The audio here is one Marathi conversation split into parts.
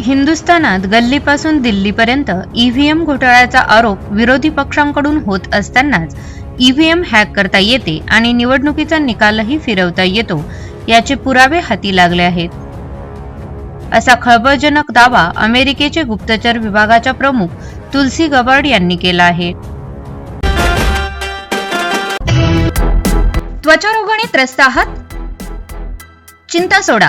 हिंदुस्थानात गल्लीपासून दिल्लीपर्यंत ईव्हीएम घोटाळ्याचा आरोप विरोधी पक्षांकडून होत असतानाच ईव्हीएम हॅक करता येते आणि निवडणुकीचा निकालही फिरवता येतो. याचे पुरावे हाती लागले आहेत. असा खळबळजनक दावा अमेरिकेचे गुप्तचर विभागाच्या प्रमुख तुलसी गबार्ड यांनी केला आहे. त्वचारोगाने त्रस्त आहात? चिंता सोडा.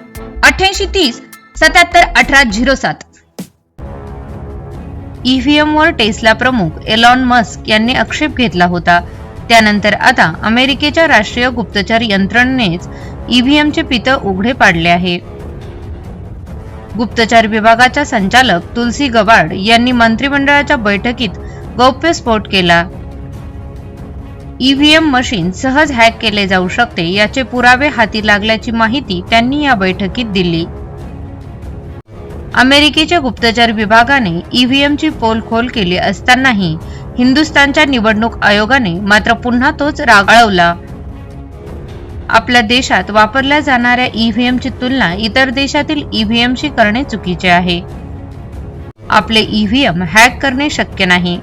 अठ्ठ्याऐंशी तीस सत्याहत्तर अठरा झिरो सात. ईव्हीएमवर टेस्ला प्रमुख एलॉन मस्क यांनी आक्षेप घेतला होता. त्यानंतर आता अमेरिकेच्या राष्ट्रीय गुप्तचर यंत्रणेनेच ईव्हीएमचे पितं उघडे पाडले आहे. गुप्तचर विभागाच्या संचालक तुलसी गवाड यांनी मंत्रिमंडळाच्या बैठकीत गौप्यस्फोट केला. ईव्हीएम मशीन सहज हॅक केले जाऊ शकते याचे पुरावे हाती लागल्याची माहिती त्यांनी या बैठकीत दिली. अमेरिकेच्या गुप्तचर विभागाने ईव्हीएमची पोलखोल केली असतानाही हिंदुस्थानच्या निवडणूक आयोगाने मात्र पुन्हा तोच रागाळवला आपल्या देशात वापरल्या जाणाऱ्या ईव्हीएमची तुलना इतर देशातील ईव्हीएमशी करणे चुकीचे आहे. आपले ईव्हीएम हॅक करणे शक्य नाही.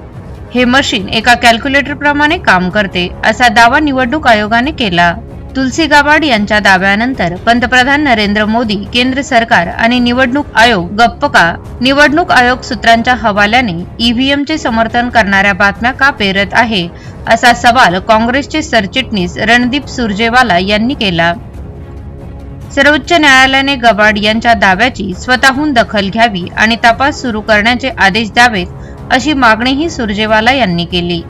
हे मशीन एका कॅल्क्युलेटरप्रमाणे काम करते असा दावा निवडणूक आयोगाने केला. तुलसी गाबाड यांच्या दाव्यानंतर पंतप्रधान नरेंद्र मोदी केंद्र सरकार आणि निवडणूक आयोग गप्प का? निवडणूक आयोग सूत्रांच्या हवाल्याने ईव्हीएमचे समर्थन करणाऱ्या बातम्या का पेरत आहे? असा सवाल काँग्रेसचे सरचिटणीस रणदीप सुरजेवाला यांनी केला. सर्वोच्च न्यायालयाने गबाड यांच्या दाव्याची स्वतःहून दखल घ्यावी आणि तपास सुरू करण्याचे आदेश द्यावेत अशी मागणीही सुरजेवाला यांनी केली.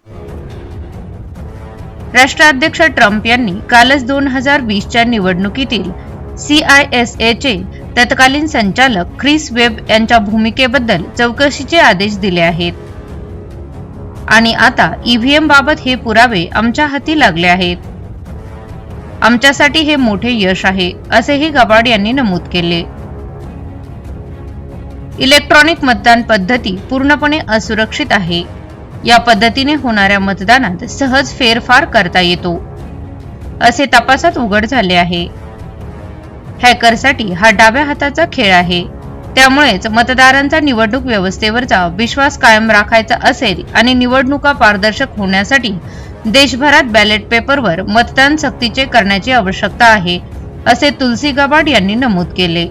राष्ट्राध्यक्ष ट्रम्प यांनी कालच दोन हजार वीसच्या निवडणुकीतील सीआयएसएचे तत्कालीन संचालक ख्रिस वेब यांच्या भूमिकेबद्दल चौकशीचे आदेश दिले आहेत. आणि आता ईव्हीएम बाबत हे पुरावे आमच्या हाती लागले आहेत. आमच्यासाठी हे मोठे यश आहे असेही गबाड यांनी नमूद केले. इलेक्ट्रॉनिक मतदान पद्धती पूर्णपणे असुरक्षित आहे. या पद्धतीने होणाऱ्या मतदानात सहज फेरफार करता येतो. असे तपासात उघड झाले आहे. हॅकरसाठी हा डाव्या हाताचा खेळ आहे. त्यामुळेच मतदारांचा निवडणूक व्यवस्थेवरचा विश्वास कायम राखायचा असेल आणि निवडणुका पारदर्शक होण्यासाठी देशभरात बॅलेट पेपरवर मतदान सक्तीचे करण्याची आवश्यकता आहे असे तुलसी गबाड यांनी नमूद केले.